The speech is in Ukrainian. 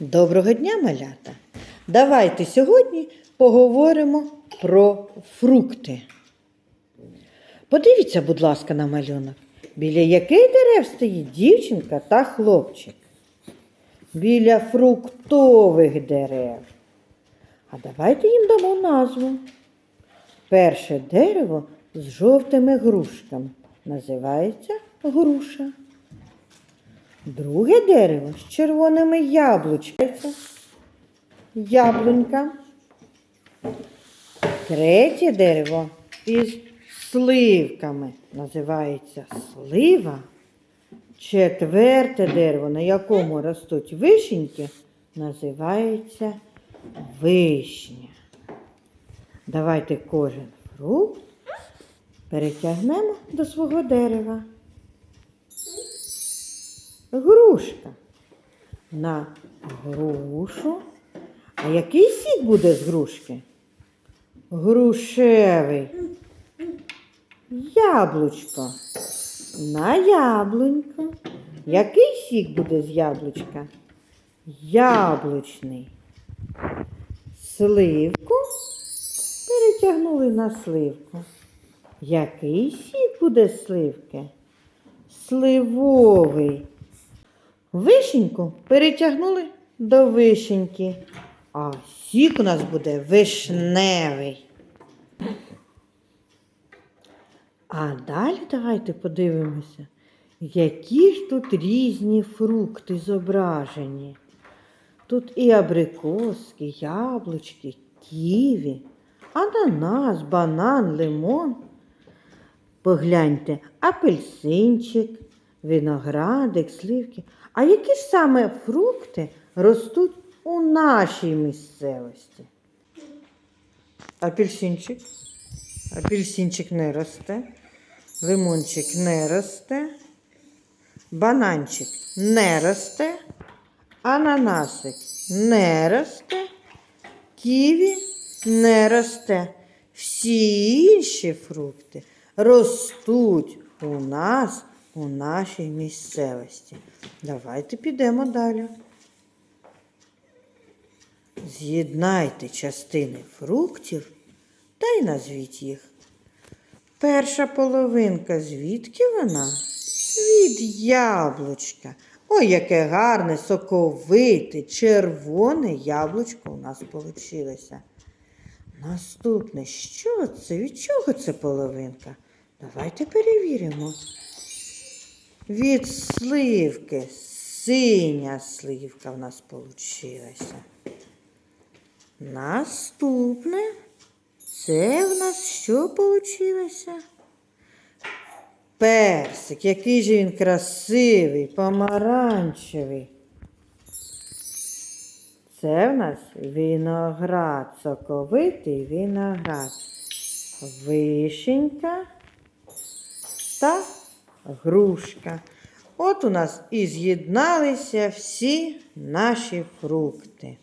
Доброго дня, малята! Давайте сьогодні поговоримо про фрукти. Подивіться, будь ласка, на малюнок. Біля яких дерев стоїть дівчинка та хлопчик? Біля фруктових дерев. А давайте їм дамо назву. Перше дерево з жовтими грушками називається груша. Друге дерево з червоними яблучками. Яблунька. Третє дерево із сливками називається слива. Четверте дерево, на якому ростуть вишеньки, називається вишня. Давайте кожен фрукт перетягнемо до свого дерева. Грушка. На грушу. А який сік буде з грушки? Грушевий. Яблучко. На яблунько. Який сік буде з яблучка? Яблучний. Сливку перетягнули на сливку. Який сік буде з сливки? Сливовий. Вишеньку перетягнули до вишеньки, а сік у нас буде вишневий. А далі давайте подивимося, які ж тут різні фрукти зображені. Тут і абрикоски, яблучки, ківі, ананас, банан, лимон. Погляньте, апельсинчик, виноградик, сливки. А які ж саме фрукти ростуть у нашій місцевості? Апельсинчик. Апельсинчик не росте. Лимончик не росте. Бананчик не росте. Ананасик не росте. Ківі не росте. Всі інші фрукти ростуть у нас у нашій місцевості. Давайте підемо далі. З'єднайте частини фруктів та й назвіть їх. Перша половинка, звідки вона? Від яблучка. Ой, яке гарне, соковите, червоне яблучко у нас вийшло. Наступне, що це? Від чого це половинка? Давайте перевіримо. Від сливки. Синя сливка в нас вийшла. Наступне. Це в нас що вийшло? Персик, який же він красивий, помаранчевий. Це в нас виноград, соковитий виноград. Вишенька та грушка. От у нас і з'єдналися всі наші фрукти.